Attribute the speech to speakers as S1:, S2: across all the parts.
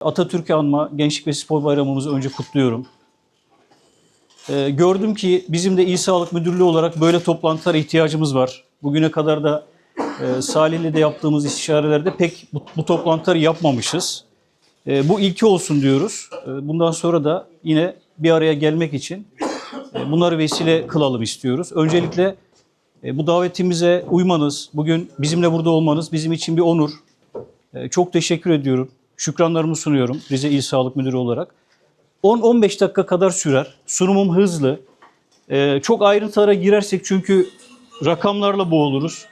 S1: Atatürk'ü anma Gençlik ve Spor Bayramımızı önce kutluyorum. Ee, gördüm ki bizim de İl Sağlık Müdürlüğü olarak böyle toplantılara ihtiyacımız var. Bugüne kadar da e, Salih'le de yaptığımız istişarelerde pek bu, bu toplantıları yapmamışız. E, bu ilki olsun diyoruz. E, bundan sonra da yine bir araya gelmek için e, bunları vesile kılalım istiyoruz. Öncelikle e, bu davetimize uymanız, bugün bizimle burada olmanız bizim için bir onur. E, Çok teşekkür ediyorum. Şükranlarımı sunuyorum Rize İl Sağlık Müdürü olarak. 10-15 dakika kadar sürer. Sunumum hızlı. E, Çok ayrıntılara girersek çünkü rakamlarla boğuluruz.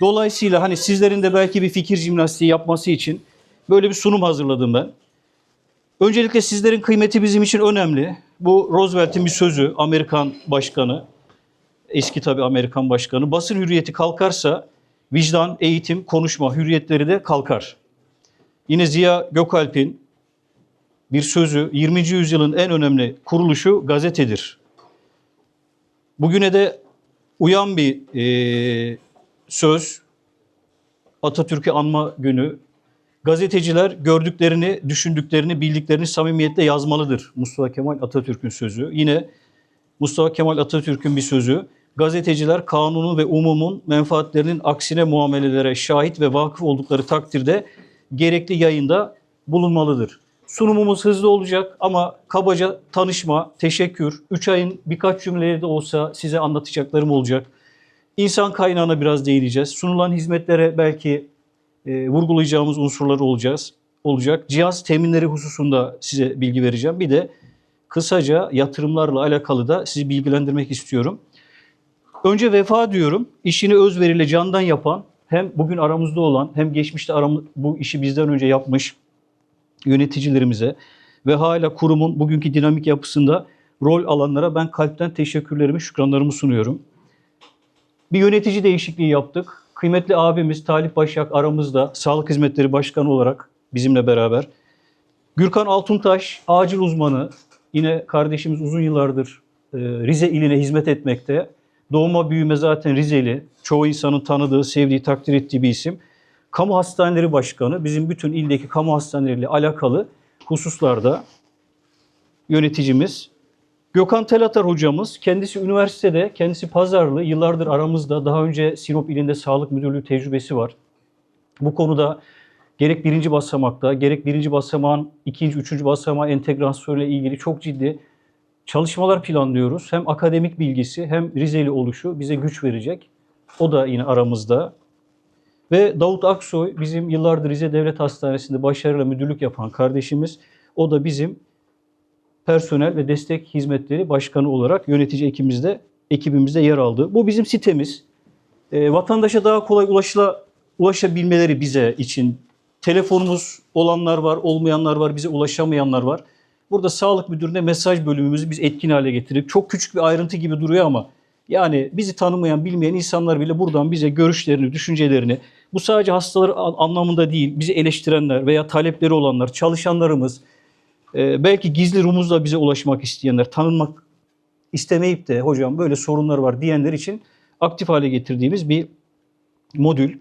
S1: Dolayısıyla hani sizlerin de belki bir fikir jimnastiği yapması için böyle bir sunum hazırladım ben. Öncelikle sizlerin kıymeti bizim için önemli. Bu Roosevelt'in bir sözü, Amerikan başkanı, eski tabii Amerikan başkanı. Basın hürriyeti kalkarsa vicdan, eğitim, konuşma hürriyetleri de kalkar. Yine Ziya Gökalp'in bir sözü 20. yüzyılın en önemli kuruluşu gazetedir. Bugüne de uyan bir eee, söz Atatürk'ü anma günü. Gazeteciler gördüklerini, düşündüklerini, bildiklerini samimiyetle yazmalıdır. Mustafa Kemal Atatürk'ün sözü. Yine Mustafa Kemal Atatürk'ün bir sözü. Gazeteciler kanunun ve umumun menfaatlerinin aksine muamelelere şahit ve vakıf oldukları takdirde gerekli yayında bulunmalıdır. Sunumumuz hızlı olacak ama kabaca tanışma, teşekkür, 3 ayın birkaç cümleleri de olsa size anlatacaklarım olacak. İnsan kaynağına biraz değineceğiz. Sunulan hizmetlere belki e, vurgulayacağımız unsurlar olacağız, olacak. Cihaz teminleri hususunda size bilgi vereceğim. Bir de kısaca yatırımlarla alakalı da sizi bilgilendirmek istiyorum. Önce vefa diyorum. İşini özveriyle candan yapan, hem bugün aramızda olan hem geçmişte aram bu işi bizden önce yapmış yöneticilerimize ve hala kurumun bugünkü dinamik yapısında rol alanlara ben kalpten teşekkürlerimi, şükranlarımı sunuyorum. Bir yönetici değişikliği yaptık. Kıymetli abimiz Talip Başak aramızda Sağlık Hizmetleri Başkanı olarak bizimle beraber. Gürkan Altuntaş acil uzmanı. Yine kardeşimiz uzun yıllardır e, Rize iline hizmet etmekte. Doğma büyüme zaten Rizeli. Çoğu insanın tanıdığı, sevdiği, takdir ettiği bir isim. Kamu Hastaneleri Başkanı bizim bütün ildeki kamu hastaneleriyle alakalı hususlarda yöneticimiz. Gökhan Telatar hocamız kendisi üniversitede, kendisi pazarlı, yıllardır aramızda. Daha önce Sinop ilinde sağlık müdürlüğü tecrübesi var. Bu konuda gerek birinci basamakta, gerek birinci basamağın ikinci, üçüncü basamağa entegrasyonuyla ilgili çok ciddi çalışmalar planlıyoruz. Hem akademik bilgisi hem Rizeli oluşu bize güç verecek. O da yine aramızda. Ve Davut Aksoy bizim yıllardır Rize Devlet Hastanesi'nde başarıyla müdürlük yapan kardeşimiz. O da bizim personel ve destek hizmetleri başkanı olarak yönetici ekibimizde, ekibimizde yer aldı. Bu bizim sitemiz. E, vatandaşa daha kolay ulaşıla, ulaşabilmeleri bize için telefonumuz olanlar var, olmayanlar var, bize ulaşamayanlar var. Burada sağlık müdürüne mesaj bölümümüzü biz etkin hale getirip çok küçük bir ayrıntı gibi duruyor ama yani bizi tanımayan, bilmeyen insanlar bile buradan bize görüşlerini, düşüncelerini, bu sadece hastalar an- anlamında değil, bizi eleştirenler veya talepleri olanlar, çalışanlarımız, e, belki gizli rumuzla bize ulaşmak isteyenler, tanınmak istemeyip de hocam böyle sorunlar var diyenler için aktif hale getirdiğimiz bir modül.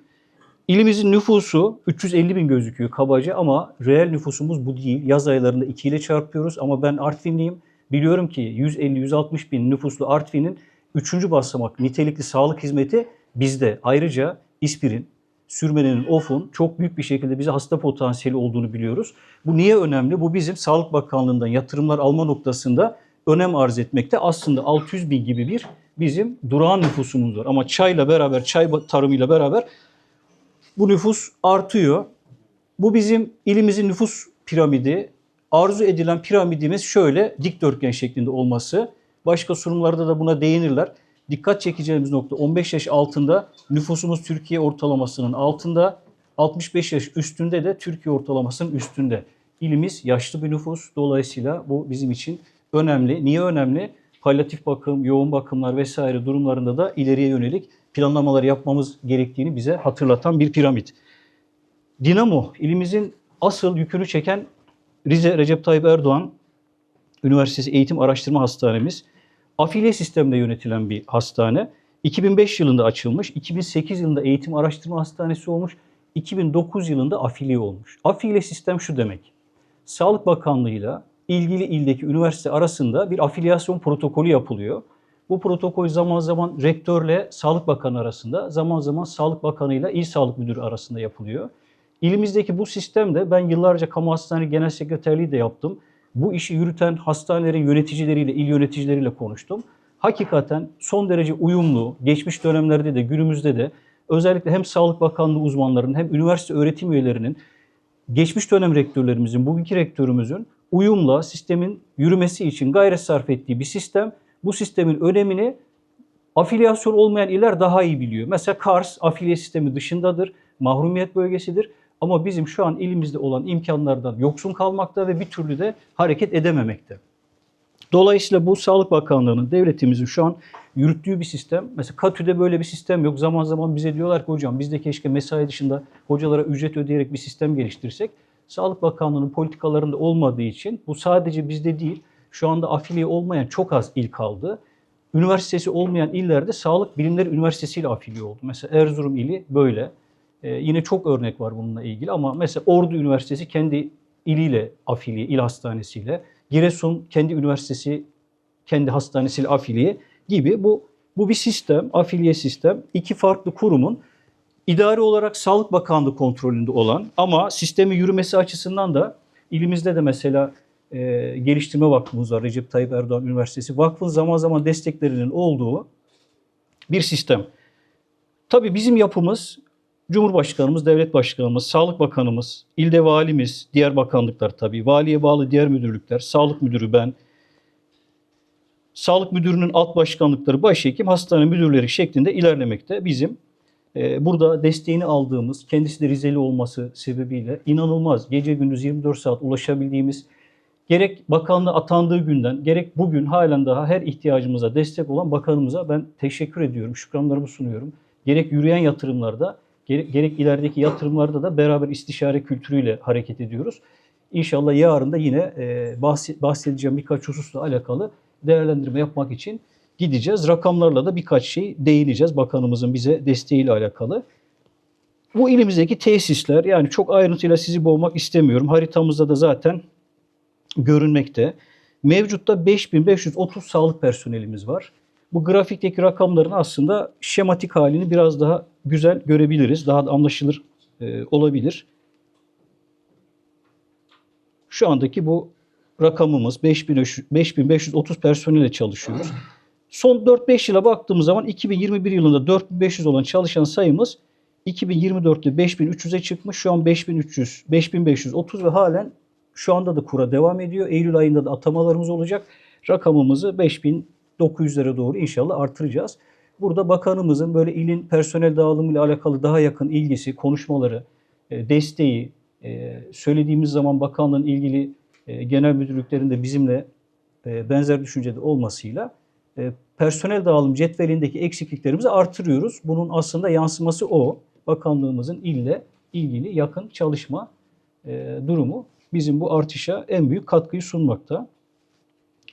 S1: İlimizin nüfusu 350 bin gözüküyor kabaca ama reel nüfusumuz bu değil. Yaz aylarında 2 ile çarpıyoruz ama ben Artvinliyim. Biliyorum ki 150-160 bin nüfuslu Artvin'in 3. basamak nitelikli sağlık hizmeti bizde. Ayrıca İspir'in, Sürmene'nin, OF'un çok büyük bir şekilde bize hasta potansiyeli olduğunu biliyoruz. Bu niye önemli? Bu bizim Sağlık Bakanlığı'ndan yatırımlar alma noktasında önem arz etmekte. Aslında 600 bin gibi bir bizim durağan nüfusumuz var. Ama çayla beraber, çay tarımıyla beraber bu nüfus artıyor. Bu bizim ilimizin nüfus piramidi. Arzu edilen piramidimiz şöyle dikdörtgen şeklinde olması. Başka sunumlarda da buna değinirler. Dikkat çekeceğimiz nokta 15 yaş altında nüfusumuz Türkiye ortalamasının altında, 65 yaş üstünde de Türkiye ortalamasının üstünde. İlimiz yaşlı bir nüfus. Dolayısıyla bu bizim için önemli. Niye önemli? Palyatif bakım, yoğun bakımlar vesaire durumlarında da ileriye yönelik planlamalar yapmamız gerektiğini bize hatırlatan bir piramit. Dinamo, ilimizin asıl yükünü çeken Rize Recep Tayyip Erdoğan Üniversitesi Eğitim Araştırma Hastanemiz. Afiliye sistemle yönetilen bir hastane. 2005 yılında açılmış, 2008 yılında Eğitim Araştırma Hastanesi olmuş, 2009 yılında afiliye olmuş. Afiliye sistem şu demek. Sağlık Bakanlığı'yla ilgili ildeki üniversite arasında bir afilyasyon protokolü yapılıyor. Bu protokol zaman zaman rektörle Sağlık Bakanı arasında, zaman zaman Sağlık Bakanı ile İl Sağlık Müdürü arasında yapılıyor. İlimizdeki bu sistemde ben yıllarca kamu hastane genel sekreterliği de yaptım. Bu işi yürüten hastanelerin yöneticileriyle, il yöneticileriyle konuştum. Hakikaten son derece uyumlu, geçmiş dönemlerde de günümüzde de özellikle hem Sağlık Bakanlığı uzmanlarının hem üniversite öğretim üyelerinin geçmiş dönem rektörlerimizin, bugünkü rektörümüzün uyumla sistemin yürümesi için gayret sarf ettiği bir sistem. Bu sistemin önemini afilyasyon olmayan iller daha iyi biliyor. Mesela Kars afiliye sistemi dışındadır, mahrumiyet bölgesidir. Ama bizim şu an elimizde olan imkanlardan yoksun kalmakta ve bir türlü de hareket edememekte. Dolayısıyla bu Sağlık Bakanlığı'nın, devletimizin şu an yürüttüğü bir sistem. Mesela KATÜ'de böyle bir sistem yok. Zaman zaman bize diyorlar ki hocam biz de keşke mesai dışında hocalara ücret ödeyerek bir sistem geliştirsek. Sağlık Bakanlığı'nın politikalarında olmadığı için bu sadece bizde değil, şu anda afiliye olmayan çok az il kaldı. Üniversitesi olmayan illerde Sağlık Bilimleri Üniversitesi ile afiliye oldu. Mesela Erzurum ili böyle. Ee, yine çok örnek var bununla ilgili ama mesela Ordu Üniversitesi kendi iliyle afiliye, il hastanesiyle. Giresun kendi üniversitesi, kendi hastanesiyle afiliye gibi bu bu bir sistem, afiliye sistem. İki farklı kurumun idari olarak Sağlık Bakanlığı kontrolünde olan ama sistemi yürümesi açısından da ilimizde de mesela e, geliştirme vakfımız var. Recep Tayyip Erdoğan Üniversitesi. Vakfın zaman zaman desteklerinin olduğu bir sistem. Tabii bizim yapımız Cumhurbaşkanımız, Devlet Başkanımız, Sağlık Bakanımız, ilde valimiz, diğer bakanlıklar tabii, valiye bağlı diğer müdürlükler, Sağlık Müdürü ben, Sağlık Müdürü'nün alt başkanlıkları, başhekim, hastane müdürleri şeklinde ilerlemekte. Bizim e, burada desteğini aldığımız, kendisi de Rizeli olması sebebiyle inanılmaz gece gündüz 24 saat ulaşabildiğimiz, gerek bakanlığı atandığı günden, gerek bugün halen daha her ihtiyacımıza destek olan bakanımıza ben teşekkür ediyorum, şükranlarımı sunuyorum. Gerek yürüyen yatırımlarda, gerek, gerek ilerideki yatırımlarda da beraber istişare kültürüyle hareket ediyoruz. İnşallah yarın da yine e, bahs- bahsedeceğim birkaç hususla alakalı değerlendirme yapmak için gideceğiz. Rakamlarla da birkaç şey değineceğiz bakanımızın bize desteğiyle alakalı. Bu ilimizdeki tesisler yani çok ayrıntıyla sizi boğmak istemiyorum. Haritamızda da zaten görünmekte. Mevcutta 5530 sağlık personelimiz var. Bu grafikteki rakamların aslında şematik halini biraz daha güzel görebiliriz. Daha da anlaşılır e, olabilir. Şu andaki bu rakamımız 5500 5530 personelle çalışıyoruz. Son 4-5 yıla baktığımız zaman 2021 yılında 4500 olan çalışan sayımız 2024'te 5300'e çıkmış. Şu an 5300, 5530 ve halen şu anda da kura devam ediyor. Eylül ayında da atamalarımız olacak. Rakamımızı 5900'lere doğru inşallah artıracağız. Burada bakanımızın böyle ilin personel dağılımı ile alakalı daha yakın ilgisi, konuşmaları, e, desteği, e, söylediğimiz zaman bakanlığın ilgili e, genel müdürlüklerinde bizimle benzer düşüncede olmasıyla personel dağılım cetvelindeki eksikliklerimizi artırıyoruz. Bunun aslında yansıması o. Bakanlığımızın ille ilgili yakın çalışma durumu bizim bu artışa en büyük katkıyı sunmakta.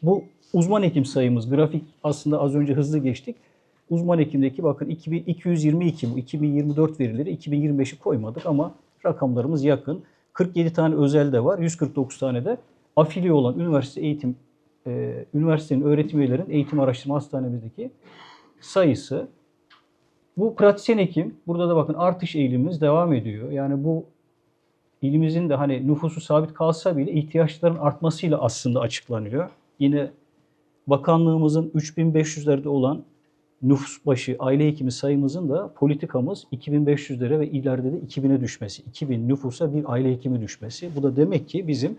S1: Bu uzman hekim sayımız grafik aslında az önce hızlı geçtik. Uzman hekimdeki bakın 2222 bu 2024 verileri 2025'i koymadık ama rakamlarımız yakın. 47 tane özel de var. 149 tane de afiliye olan üniversite eğitim e, üniversitenin öğretim üyelerinin eğitim araştırma hastanemizdeki sayısı. Bu pratisyen hekim, burada da bakın artış eğilimimiz devam ediyor. Yani bu ilimizin de hani nüfusu sabit kalsa bile ihtiyaçların artmasıyla aslında açıklanıyor. Yine bakanlığımızın 3500'lerde olan nüfus başı aile hekimi sayımızın da politikamız 2500'lere ve ileride de 2000'e düşmesi. 2000 nüfusa bir aile hekimi düşmesi. Bu da demek ki bizim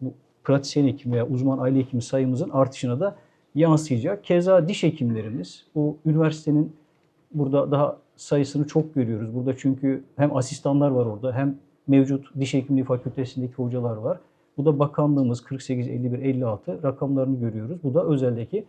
S1: bu pratisyen hekim veya uzman aile hekimi sayımızın artışına da yansıyacak. Keza diş hekimlerimiz bu üniversitenin burada daha sayısını çok görüyoruz. Burada çünkü hem asistanlar var orada hem mevcut diş hekimliği fakültesindeki hocalar var. Bu da bakanlığımız 48, 51, 56 rakamlarını görüyoruz. Bu da özeldeki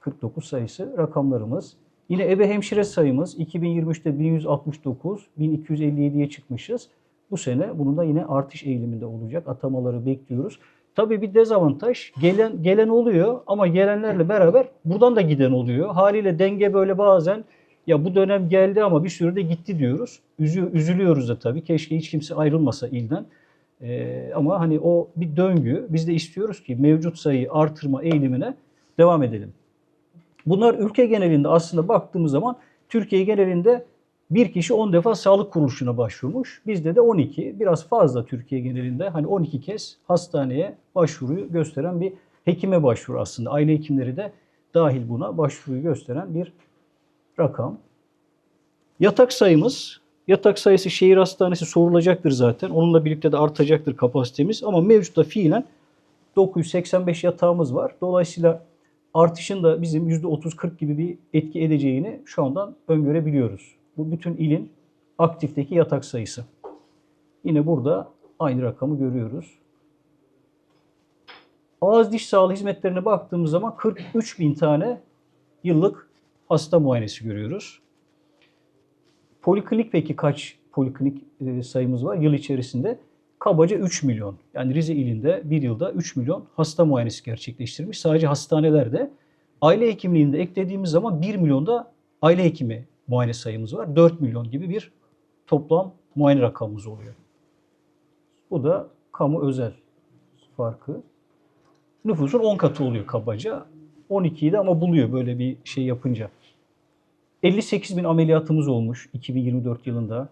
S1: 49 sayısı rakamlarımız. Yine ebe hemşire sayımız 2023'te 1169, 1257'ye çıkmışız. Bu sene bunun da yine artış eğiliminde olacak. Atamaları bekliyoruz. Tabii bir dezavantaj gelen gelen oluyor ama gelenlerle beraber buradan da giden oluyor. Haliyle denge böyle bazen ya bu dönem geldi ama bir sürü de gitti diyoruz. Üzü, üzülüyoruz da tabii. Keşke hiç kimse ayrılmasa ilden. Ee, ama hani o bir döngü. Biz de istiyoruz ki mevcut sayıyı artırma eğilimine devam edelim. Bunlar ülke genelinde aslında baktığımız zaman Türkiye genelinde bir kişi 10 defa sağlık kuruluşuna başvurmuş. Bizde de 12. Biraz fazla Türkiye genelinde. Hani 12 kez hastaneye başvuruyu gösteren bir hekime başvuru aslında. Aile hekimleri de dahil buna başvuruyu gösteren bir rakam. Yatak sayımız, yatak sayısı şehir hastanesi sorulacaktır zaten. Onunla birlikte de artacaktır kapasitemiz. Ama mevcutta fiilen 985 yatağımız var. Dolayısıyla artışın da bizim %30-40 gibi bir etki edeceğini şu andan öngörebiliyoruz. Bu bütün ilin aktifteki yatak sayısı. Yine burada aynı rakamı görüyoruz. Ağız diş sağlığı hizmetlerine baktığımız zaman 43 bin tane yıllık hasta muayenesi görüyoruz. Poliklinik peki kaç poliklinik e, sayımız var yıl içerisinde? Kabaca 3 milyon. Yani Rize ilinde bir yılda 3 milyon hasta muayenesi gerçekleştirmiş. Sadece hastanelerde. Aile hekimliğinde eklediğimiz zaman 1 milyonda aile hekimi muayene sayımız var. 4 milyon gibi bir toplam muayene rakamımız oluyor. Bu da kamu özel farkı. Nüfusun 10 katı oluyor kabaca. 12'yi de ama buluyor böyle bir şey yapınca. 58 bin ameliyatımız olmuş 2024 yılında.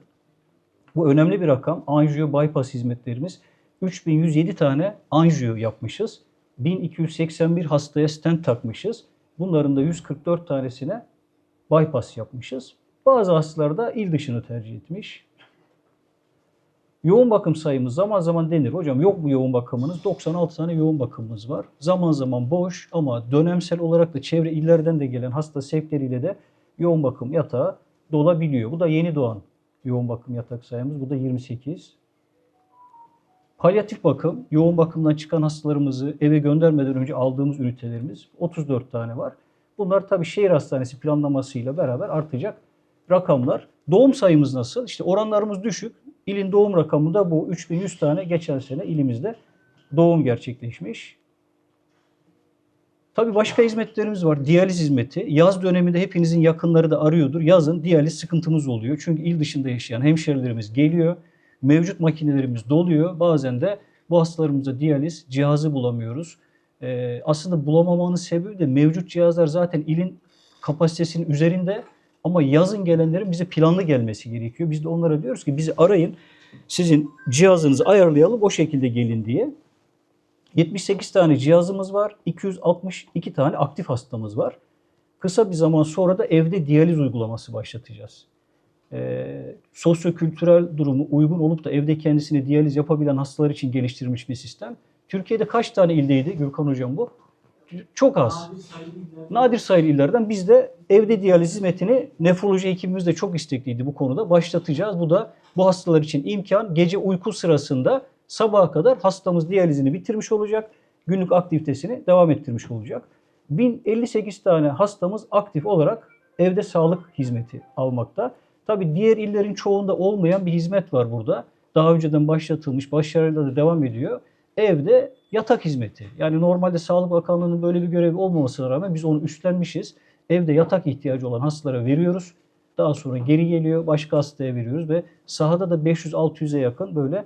S1: Bu önemli bir rakam. Anjiyo bypass hizmetlerimiz 3107 tane anjiyo yapmışız. 1281 hastaya stent takmışız. Bunların da 144 tanesine bypass yapmışız. Bazı hastalar da il dışını tercih etmiş. Yoğun bakım sayımız zaman zaman denir. Hocam yok mu yoğun bakımınız? 96 tane yoğun bakımımız var. Zaman zaman boş ama dönemsel olarak da çevre illerden de gelen hasta sevkleriyle de yoğun bakım yatağı dolabiliyor. Bu da yeni doğan yoğun bakım yatak sayımız. Bu da 28. Palyatif bakım, yoğun bakımdan çıkan hastalarımızı eve göndermeden önce aldığımız ünitelerimiz 34 tane var. Bunlar tabii şehir hastanesi planlamasıyla beraber artacak rakamlar. Doğum sayımız nasıl? İşte oranlarımız düşük. İlin doğum rakamında bu 3100 tane geçen sene ilimizde doğum gerçekleşmiş. Tabii başka hizmetlerimiz var. Diyaliz hizmeti. Yaz döneminde hepinizin yakınları da arıyordur. Yazın diyaliz sıkıntımız oluyor. Çünkü il dışında yaşayan hemşerilerimiz geliyor. Mevcut makinelerimiz doluyor. Bazen de bu hastalarımıza diyaliz cihazı bulamıyoruz. Ee, aslında bulamamanın sebebi de mevcut cihazlar zaten ilin kapasitesinin üzerinde ama yazın gelenlerin bize planlı gelmesi gerekiyor. Biz de onlara diyoruz ki bizi arayın. Sizin cihazınızı ayarlayalım o şekilde gelin diye. 78 tane cihazımız var. 262 tane aktif hastamız var. Kısa bir zaman sonra da evde diyaliz uygulaması başlatacağız. Ee, sosyokültürel durumu uygun olup da evde kendisine diyaliz yapabilen hastalar için geliştirilmiş bir sistem. Türkiye'de kaç tane ildeydi Gürkan Hocam bu? Çok az. Nadir sayılı illerden biz de evde diyaliz hizmetini nefroloji ekibimiz de çok istekliydi bu konuda. Başlatacağız. Bu da bu hastalar için imkan. Gece uyku sırasında sabaha kadar hastamız diyalizini bitirmiş olacak. Günlük aktivitesini devam ettirmiş olacak. 1058 tane hastamız aktif olarak evde sağlık hizmeti almakta. Tabi diğer illerin çoğunda olmayan bir hizmet var burada. Daha önceden başlatılmış, başarıyla da devam ediyor. Evde yatak hizmeti. Yani normalde Sağlık Bakanlığı'nın böyle bir görevi olmamasına rağmen biz onu üstlenmişiz. Evde yatak ihtiyacı olan hastalara veriyoruz. Daha sonra geri geliyor, başka hastaya veriyoruz ve sahada da 500-600'e yakın böyle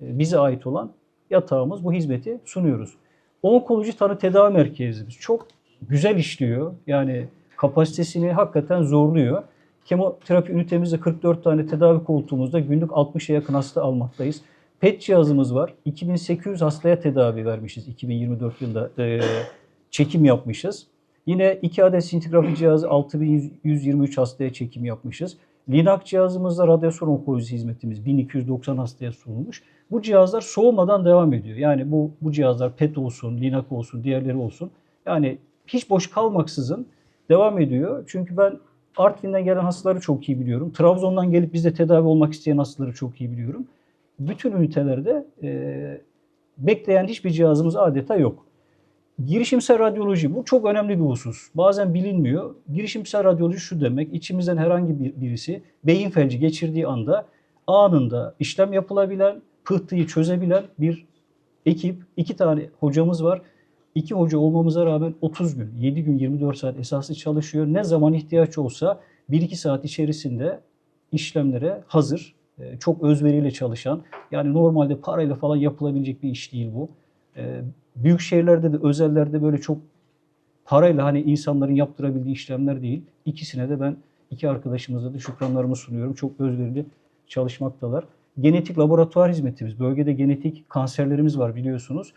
S1: bize ait olan yatağımız bu hizmeti sunuyoruz. Onkoloji tanı tedavi merkezimiz çok güzel işliyor. Yani kapasitesini hakikaten zorluyor. Kemoterapi ünitemizde 44 tane tedavi koltuğumuzda günlük 60'a yakın hasta almaktayız. PET cihazımız var. 2800 hastaya tedavi vermişiz 2024 yılında e, çekim yapmışız. Yine 2 adet sintigrafi cihazı 6123 hastaya çekim yapmışız. Linac cihazımızda radyasyon onkolojisi hizmetimiz 1290 hastaya sunulmuş. Bu cihazlar soğumadan devam ediyor. Yani bu bu cihazlar PET olsun, Linac olsun, diğerleri olsun. Yani hiç boş kalmaksızın devam ediyor. Çünkü ben Artvin'den gelen hastaları çok iyi biliyorum. Trabzon'dan gelip bizde tedavi olmak isteyen hastaları çok iyi biliyorum. Bütün ünitelerde e, bekleyen hiçbir cihazımız adeta yok. Girişimsel radyoloji bu çok önemli bir husus. Bazen bilinmiyor. Girişimsel radyoloji şu demek. içimizden herhangi bir birisi beyin felci geçirdiği anda anında işlem yapılabilen, pıhtıyı çözebilen bir ekip. iki tane hocamız var. İki hoca olmamıza rağmen 30 gün, 7 gün 24 saat esaslı çalışıyor. Ne zaman ihtiyaç olsa 1-2 saat içerisinde işlemlere hazır E, çok özveriyle çalışan, yani normalde parayla falan yapılabilecek bir iş değil bu. E, büyük şehirlerde de özellerde böyle çok parayla hani insanların yaptırabildiği işlemler değil. İkisine de ben iki arkadaşımıza da şükranlarımı sunuyorum. Çok özverili çalışmaktalar. Genetik laboratuvar hizmetimiz. Bölgede genetik kanserlerimiz var biliyorsunuz.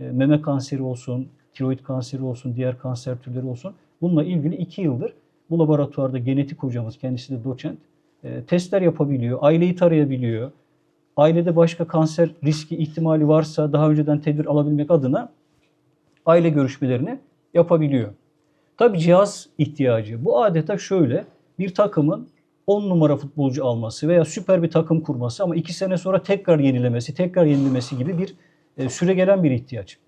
S1: E, meme kanseri olsun, tiroid kanseri olsun, diğer kanser türleri olsun. Bununla ilgili iki yıldır bu laboratuvarda genetik hocamız, kendisi de doçent, e, testler yapabiliyor, aileyi tarayabiliyor. Ailede başka kanser riski ihtimali varsa daha önceden tedbir alabilmek adına aile görüşmelerini yapabiliyor. Tabi cihaz ihtiyacı. Bu adeta şöyle bir takımın 10 numara futbolcu alması veya süper bir takım kurması ama 2 sene sonra tekrar yenilemesi, tekrar yenilemesi gibi bir e, süre gelen bir ihtiyaç.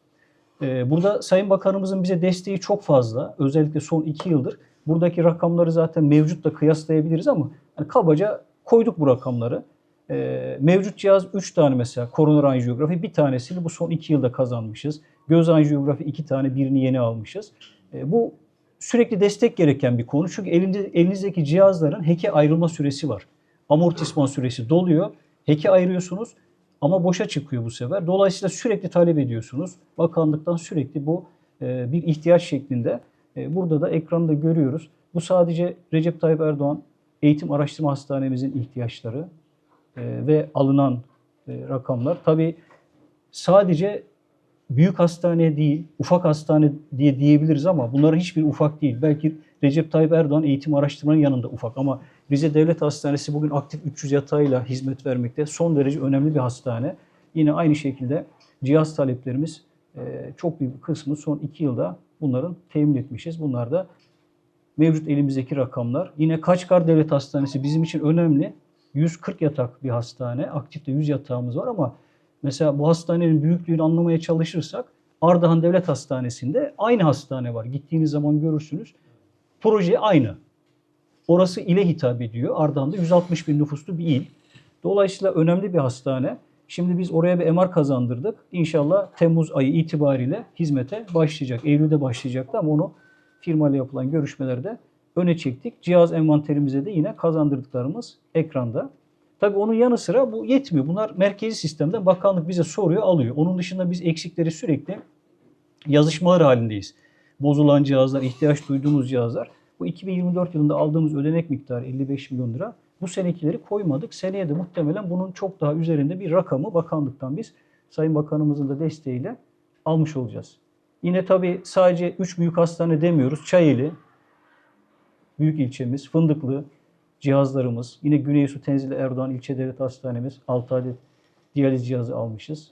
S1: E, burada Sayın Bakanımızın bize desteği çok fazla. Özellikle son 2 yıldır. Buradaki rakamları zaten mevcutla kıyaslayabiliriz ama hani kabaca koyduk bu rakamları. E, mevcut cihaz 3 tane mesela koroner anjiyografi bir tanesini bu son 2 yılda kazanmışız. Göz anjiyografi 2 tane birini yeni almışız. E, bu sürekli destek gereken bir konu. Çünkü elinde, elinizdeki cihazların heke ayrılma süresi var. Amortisman süresi doluyor. Heke ayırıyorsunuz ama boşa çıkıyor bu sefer. Dolayısıyla sürekli talep ediyorsunuz. Bakanlıktan sürekli bu e, bir ihtiyaç şeklinde. E, burada da ekranda görüyoruz. Bu sadece Recep Tayyip Erdoğan Eğitim Araştırma Hastanemizin ihtiyaçları ve alınan e, rakamlar. Tabii sadece büyük hastane değil, ufak hastane diye diyebiliriz ama bunların hiçbir ufak değil. Belki Recep Tayyip Erdoğan eğitim araştırmanın yanında ufak ama Rize Devlet Hastanesi bugün aktif 300 yatağıyla hizmet vermekte. Son derece önemli bir hastane. Yine aynı şekilde cihaz taleplerimiz e, çok büyük bir kısmı son 2 yılda bunların temin etmişiz. Bunlar da mevcut elimizdeki rakamlar. Yine Kaçkar Devlet Hastanesi bizim için önemli. 140 yatak bir hastane. Aktifte 100 yatağımız var ama Mesela bu hastanenin büyüklüğünü anlamaya çalışırsak Ardahan Devlet Hastanesi'nde aynı hastane var. Gittiğiniz zaman görürsünüz. Proje aynı. Orası ile hitap ediyor. Ardahan'da 160 bin nüfuslu bir il. Dolayısıyla önemli bir hastane. Şimdi biz oraya bir MR kazandırdık. İnşallah Temmuz ayı itibariyle hizmete başlayacak. Eylül'de başlayacaktı ama onu firmayla yapılan görüşmelerde öne çektik. Cihaz envanterimize de yine kazandırdıklarımız ekranda. Tabii onun yanı sıra bu yetmiyor. Bunlar merkezi sistemden bakanlık bize soruyor, alıyor. Onun dışında biz eksikleri sürekli yazışmalar halindeyiz. Bozulan cihazlar, ihtiyaç duyduğumuz cihazlar. Bu 2024 yılında aldığımız ödenek miktarı 55 milyon lira. Bu senekileri koymadık. Seneye de muhtemelen bunun çok daha üzerinde bir rakamı bakanlıktan biz Sayın Bakanımızın da desteğiyle almış olacağız. Yine tabii sadece 3 büyük hastane demiyoruz. Çayeli, büyük ilçemiz, Fındıklı, cihazlarımız. Yine Güneysu Tenzili Erdoğan İlçe Devlet Hastanemiz 6 adet diyaliz cihazı almışız.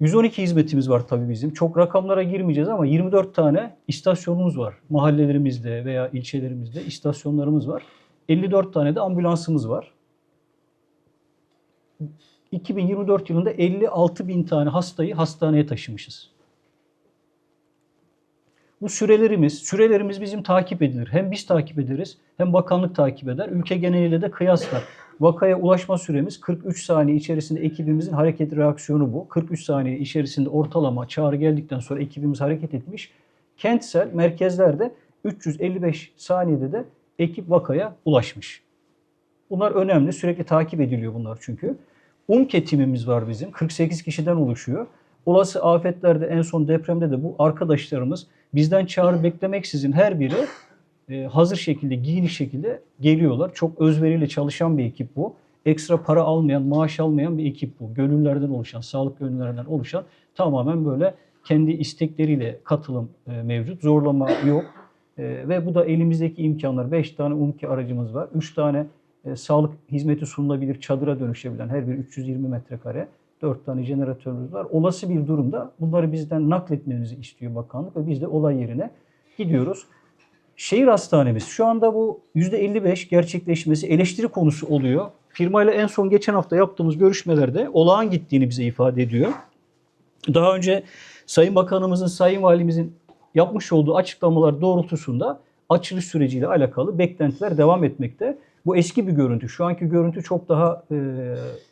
S1: 112 hizmetimiz var tabii bizim. Çok rakamlara girmeyeceğiz ama 24 tane istasyonumuz var. Mahallelerimizde veya ilçelerimizde istasyonlarımız var. 54 tane de ambulansımız var. 2024 yılında 56 bin tane hastayı hastaneye taşımışız. Bu sürelerimiz, sürelerimiz bizim takip edilir. Hem biz takip ederiz hem bakanlık takip eder. Ülke geneliyle de kıyaslar. Vakaya ulaşma süremiz 43 saniye içerisinde ekibimizin hareket reaksiyonu bu. 43 saniye içerisinde ortalama çağrı geldikten sonra ekibimiz hareket etmiş. Kentsel merkezlerde 355 saniyede de ekip vakaya ulaşmış. Bunlar önemli. Sürekli takip ediliyor bunlar çünkü. UMKE timimiz var bizim. 48 kişiden oluşuyor. Olası afetlerde en son depremde de bu arkadaşlarımız bizden çağrı beklemeksizin her biri e, hazır şekilde, giyiniş şekilde geliyorlar. Çok özveriyle çalışan bir ekip bu. Ekstra para almayan, maaş almayan bir ekip bu. Gönüllerden oluşan, sağlık gönüllerinden oluşan tamamen böyle kendi istekleriyle katılım e, mevcut. Zorlama yok. E, ve bu da elimizdeki imkanlar. 5 tane UMKI aracımız var. 3 tane sağlık hizmeti sunulabilir, çadıra dönüşebilen her biri 320 metrekare. 4 tane jeneratörümüz var. Olası bir durumda bunları bizden nakletmemizi istiyor bakanlık ve biz de olay yerine gidiyoruz. Şehir hastanemiz şu anda bu %55 gerçekleşmesi eleştiri konusu oluyor. Firmayla en son geçen hafta yaptığımız görüşmelerde olağan gittiğini bize ifade ediyor. Daha önce Sayın Bakanımızın, Sayın Valimizin yapmış olduğu açıklamalar doğrultusunda açılış süreciyle alakalı beklentiler devam etmekte. Bu eski bir görüntü. Şu anki görüntü çok daha e,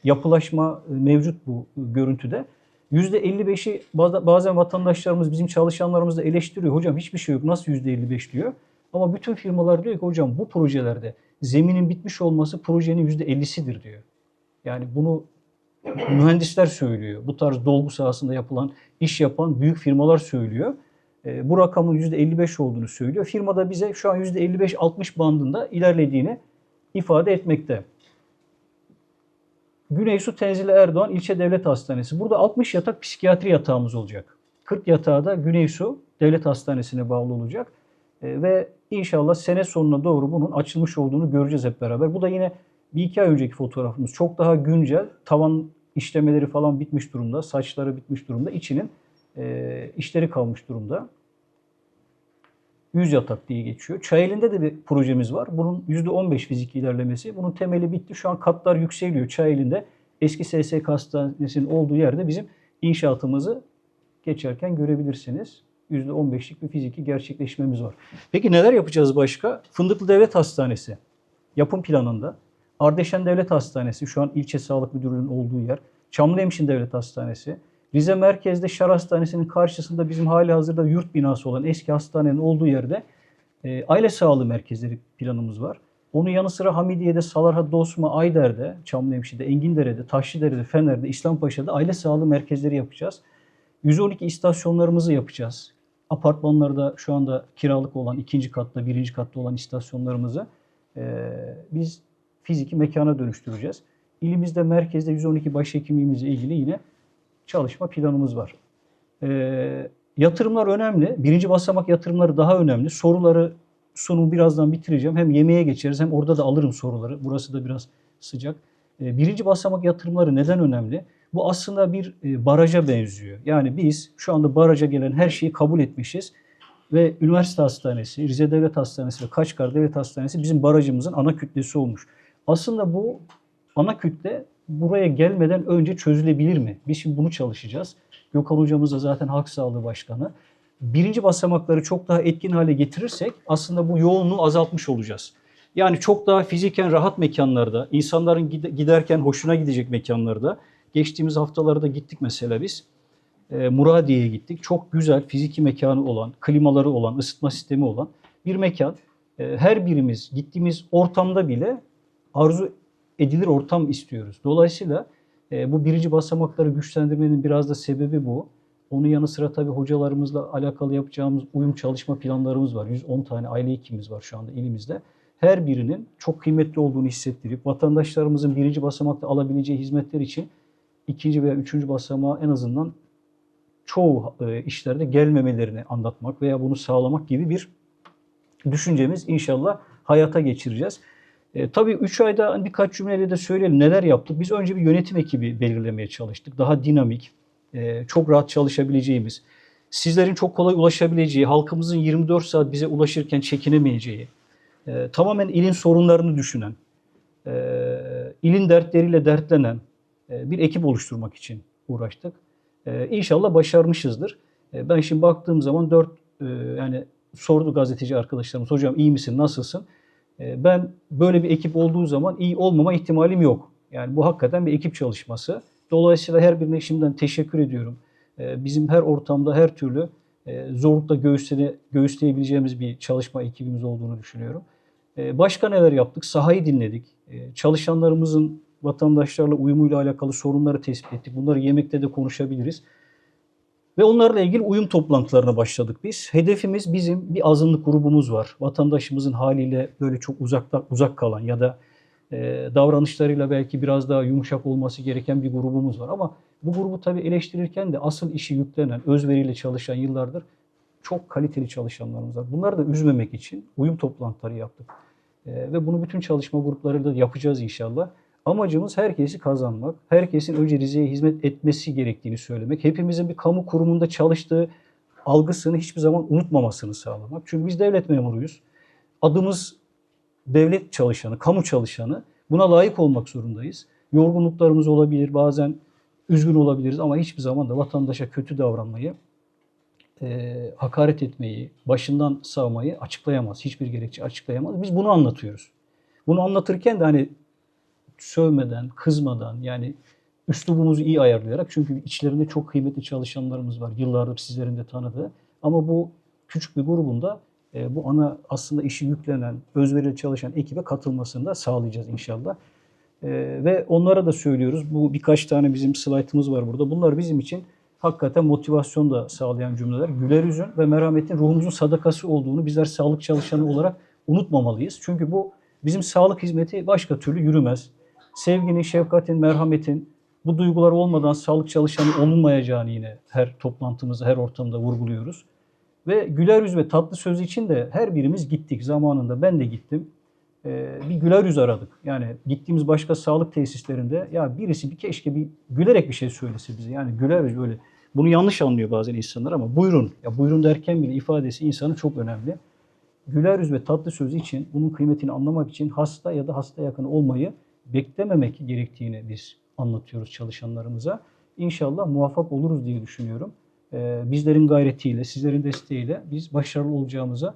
S1: yapılaşma e, mevcut bu görüntüde. %55'i bazen vatandaşlarımız, bizim çalışanlarımız da eleştiriyor. Hocam hiçbir şey yok. Nasıl %55 diyor? Ama bütün firmalar diyor ki hocam bu projelerde zeminin bitmiş olması projenin %50'sidir diyor. Yani bunu mühendisler söylüyor. Bu tarz dolgu sahasında yapılan, iş yapan büyük firmalar söylüyor. E, bu rakamın %55 olduğunu söylüyor. Firma da bize şu an %55-60 bandında ilerlediğini ifade etmekte. Güneysu Tenzili Erdoğan İlçe Devlet Hastanesi. Burada 60 yatak psikiyatri yatağımız olacak. 40 yatağı da Güneysu Devlet Hastanesi'ne bağlı olacak. E, ve inşallah sene sonuna doğru bunun açılmış olduğunu göreceğiz hep beraber. Bu da yine bir iki ay önceki fotoğrafımız. Çok daha güncel. Tavan işlemeleri falan bitmiş durumda. Saçları bitmiş durumda. İçinin e, işleri kalmış durumda. 100 yatak diye geçiyor. Çayeli'nde de bir projemiz var. Bunun %15 fiziki ilerlemesi. Bunun temeli bitti. Şu an katlar yükseliyor Çayeli'nde. Eski SSK Hastanesi'nin olduğu yerde bizim inşaatımızı geçerken görebilirsiniz. %15'lik bir fiziki gerçekleşmemiz var. Peki neler yapacağız başka? Fındıklı Devlet Hastanesi yapım planında. Ardeşen Devlet Hastanesi şu an ilçe sağlık müdürlüğünün olduğu yer. Çamlıhemşin Devlet Hastanesi. Rize merkezde Şar Hastanesi'nin karşısında bizim hali hazırda yurt binası olan eski hastanenin olduğu yerde e, aile sağlığı merkezleri planımız var. Onun yanı sıra Hamidiye'de, Salarha, Dosma, Ayder'de, Çamlıhemşin'de, Engindere'de, Taşlıdere'de, Fener'de, İslampaşa'da aile sağlığı merkezleri yapacağız. 112 istasyonlarımızı yapacağız. Apartmanlarda şu anda kiralık olan ikinci katta, birinci katta olan istasyonlarımızı e, biz fiziki mekana dönüştüreceğiz. İlimizde merkezde 112 başhekimliğimizle ilgili yine çalışma planımız var. E, yatırımlar önemli. Birinci basamak yatırımları daha önemli. Soruları sunumu birazdan bitireceğim. Hem yemeğe geçeriz hem orada da alırım soruları. Burası da biraz sıcak. E, birinci basamak yatırımları neden önemli? Bu aslında bir e, baraja benziyor. Yani biz şu anda baraja gelen her şeyi kabul etmişiz ve üniversite hastanesi, Rize Devlet Hastanesi ve Kaçkar Devlet Hastanesi bizim barajımızın ana kütlesi olmuş. Aslında bu ana kütle buraya gelmeden önce çözülebilir mi? Biz şimdi bunu çalışacağız. Gökhan hocamız da zaten Halk Sağlığı Başkanı. Birinci basamakları çok daha etkin hale getirirsek aslında bu yoğunluğu azaltmış olacağız. Yani çok daha fiziken rahat mekanlarda, insanların giderken hoşuna gidecek mekanlarda. Geçtiğimiz haftalarda gittik mesela biz. E, Muradiye'ye gittik. Çok güzel fiziki mekanı olan, klimaları olan, ısıtma sistemi olan bir mekan. E, her birimiz gittiğimiz ortamda bile arzu edilir ortam istiyoruz. Dolayısıyla e, bu birinci basamakları güçlendirmenin biraz da sebebi bu. Onun yanı sıra tabii hocalarımızla alakalı yapacağımız uyum çalışma planlarımız var. 110 tane aile hekimimiz var şu anda ilimizde. Her birinin çok kıymetli olduğunu hissettirip vatandaşlarımızın birinci basamakta alabileceği hizmetler için ikinci veya üçüncü basamağa en azından çoğu e, işlerde gelmemelerini anlatmak veya bunu sağlamak gibi bir düşüncemiz inşallah hayata geçireceğiz. E, tabii 3 ayda birkaç cümleyle de söyleyelim neler yaptık. Biz önce bir yönetim ekibi belirlemeye çalıştık. Daha dinamik, e, çok rahat çalışabileceğimiz, sizlerin çok kolay ulaşabileceği, halkımızın 24 saat bize ulaşırken çekinemeyeceği, e, tamamen ilin sorunlarını düşünen, e, ilin dertleriyle dertlenen e, bir ekip oluşturmak için uğraştık. E, inşallah başarmışızdır. E, ben şimdi baktığım zaman 4 e, yani sordu gazeteci arkadaşlarımız hocam iyi misin nasılsın? E, ben böyle bir ekip olduğu zaman iyi olmama ihtimalim yok. Yani bu hakikaten bir ekip çalışması. Dolayısıyla her birine şimdiden teşekkür ediyorum. E, bizim her ortamda her türlü e, zorlukla göğüsle, göğüsleyebileceğimiz bir çalışma ekibimiz olduğunu düşünüyorum. E, başka neler yaptık? Sahayı dinledik. Çalışanlarımızın vatandaşlarla uyumuyla alakalı sorunları tespit ettik. Bunları yemekte de konuşabiliriz. Ve onlarla ilgili uyum toplantılarına başladık biz. Hedefimiz bizim bir azınlık grubumuz var. Vatandaşımızın haliyle böyle çok uzakta uzak kalan ya da e, davranışlarıyla belki biraz daha yumuşak olması gereken bir grubumuz var. Ama bu grubu tabii eleştirirken de asıl işi yüklenen, özveriyle çalışan yıllardır çok kaliteli çalışanlarımız var. Bunları da üzmemek için uyum toplantıları yaptık. E, ve bunu bütün çalışma gruplarıyla yapacağız inşallah. Amacımız herkesi kazanmak, herkesin önce Rize'ye hizmet etmesi gerektiğini söylemek, hepimizin bir kamu kurumunda çalıştığı algısını hiçbir zaman unutmamasını sağlamak. Çünkü biz devlet memuruyuz. Adımız devlet çalışanı, kamu çalışanı. Buna layık olmak zorundayız. Yorgunluklarımız olabilir, bazen üzgün olabiliriz ama hiçbir zaman da vatandaşa kötü davranmayı, e, hakaret etmeyi, başından savmayı açıklayamaz. Hiçbir gerekçe açıklayamaz. Biz bunu anlatıyoruz. Bunu anlatırken de hani sövmeden, kızmadan yani üslubumuzu iyi ayarlayarak çünkü içlerinde çok kıymetli çalışanlarımız var. Yıllardır sizlerin de tanıdığı. Ama bu küçük bir grubunda e, bu ana aslında işi yüklenen, özverili çalışan ekibe katılmasını da sağlayacağız inşallah. E, ve onlara da söylüyoruz. Bu birkaç tane bizim slaytımız var burada. Bunlar bizim için hakikaten motivasyon da sağlayan cümleler. Güler yüzün ve merhametin ruhumuzun sadakası olduğunu bizler sağlık çalışanı olarak unutmamalıyız. Çünkü bu bizim sağlık hizmeti başka türlü yürümez. Sevginin, şefkatin, merhametin bu duygular olmadan sağlık çalışanı olunmayacağını yine her toplantımızda, her ortamda vurguluyoruz. Ve güler yüz ve tatlı söz için de her birimiz gittik zamanında. Ben de gittim. Ee, bir güler yüz aradık. Yani gittiğimiz başka sağlık tesislerinde ya birisi bir keşke bir gülerek bir şey söylese bize. Yani güler yüz böyle. Bunu yanlış anlıyor bazen insanlar ama buyurun. Ya buyurun derken bile ifadesi insanın çok önemli. Güler yüz ve tatlı söz için bunun kıymetini anlamak için hasta ya da hasta yakını olmayı beklememek gerektiğini biz anlatıyoruz çalışanlarımıza. İnşallah muvaffak oluruz diye düşünüyorum. Ee, bizlerin gayretiyle, sizlerin desteğiyle biz başarılı olacağımıza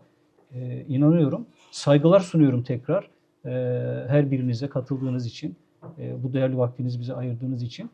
S1: e, inanıyorum. Saygılar sunuyorum tekrar e, her birinize katıldığınız için, e, bu değerli vaktinizi bize ayırdığınız için.